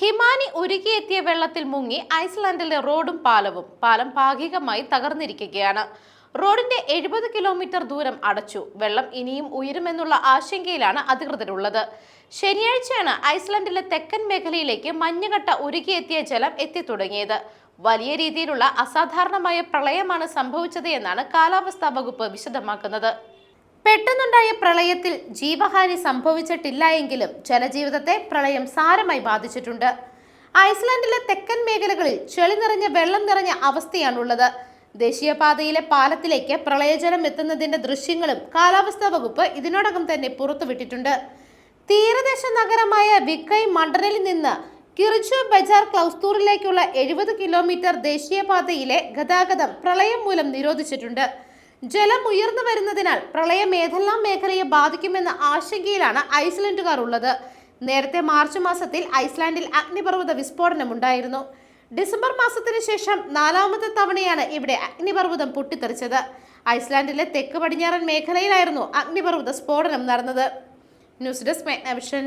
ഹിമാനി ഉരുകിയെത്തിയ വെള്ളത്തിൽ മുങ്ങി ഐസ്ലാൻഡിലെ റോഡും പാലവും പാലം ഭാഗികമായി തകർന്നിരിക്കുകയാണ്. റോഡിന്റെ എഴുപത് കിലോമീറ്റർ ദൂരം അടച്ചു. വെള്ളം ഇനിയും ഉയരുമെന്നുള്ള ആശങ്കയിലാണ് അധികൃതരുള്ളത്. ശനിയാഴ്ചയാണ് ഐസ്ലാൻഡിലെ തെക്കൻ മേഖലയിലേക്ക് മഞ്ഞുകട്ട ഉരുകിയെത്തിയ ജലം എത്തിത്തുടങ്ങിയത്. വലിയ രീതിയിലുള്ള അസാധാരണമായ പ്രളയമാണ് സംഭവിച്ചത് എന്നാണ് കാലാവസ്ഥാ വകുപ്പ് വിശദമാക്കുന്നത്. പെട്ടെന്നുണ്ടായ പ്രളയത്തിൽ ജീവഹാനി സംഭവിച്ചിട്ടില്ല എങ്കിലും ജനജീവിതത്തെ പ്രളയം സാരമായി ബാധിച്ചിട്ടുണ്ട്. ഐസ്ലാൻഡിലെ തെക്കൻ മേഖലകളിൽ ചെളി നിറഞ്ഞ വെള്ളം നിറഞ്ഞ അവസ്ഥയാണുള്ളത്. ദേശീയപാതയിലെ പാലത്തിലേക്ക് പ്രളയജലം എത്തുന്നതിന്റെ ദൃശ്യങ്ങളും കാലാവസ്ഥാ വകുപ്പ് ഇതിനോടകം തന്നെ പുറത്തുവിട്ടിട്ടുണ്ട്. തീരദേശ നഗരമായ വിക്കൈ മണ്ടനിൽ നിന്ന് കിറിച്ചു ബജാർ ക്ലൗസ്തൂറിലേക്കുള്ള എഴുപത് കിലോമീറ്റർ ദേശീയപാതയിലെ ഗതാഗതം പ്രളയം മൂലം നിരോധിച്ചിട്ടുണ്ട്. ജലം ഉയർന്നു വരുന്നതിനാൽ പ്രളയം ഏതെല്ലാം മേഖലയെ ബാധിക്കുമെന്ന ആശങ്കയിലാണ് ഐസ്ലൻഡുകാർ ഉള്ളത് നേരത്തെ മാർച്ച് മാസത്തിൽ ഐസ്ലാൻഡിൽ അഗ്നിപർവത വിസ്ഫോടനമുണ്ടായിരുന്നു. ഡിസംബർ മാസത്തിന് ശേഷം നാലാമത്തെ തവണയാണ് ഇവിടെ അഗ്നിപർവതം പൊട്ടിത്തെറിച്ചത്. ഐസ്ലാൻഡിലെ തെക്ക് പടിഞ്ഞാറൻ മേഖലയിലായിരുന്നു അഗ്നിപർവത സ്ഫോടനം നടന്നത്. News desk മെഗ്നവിഷൻ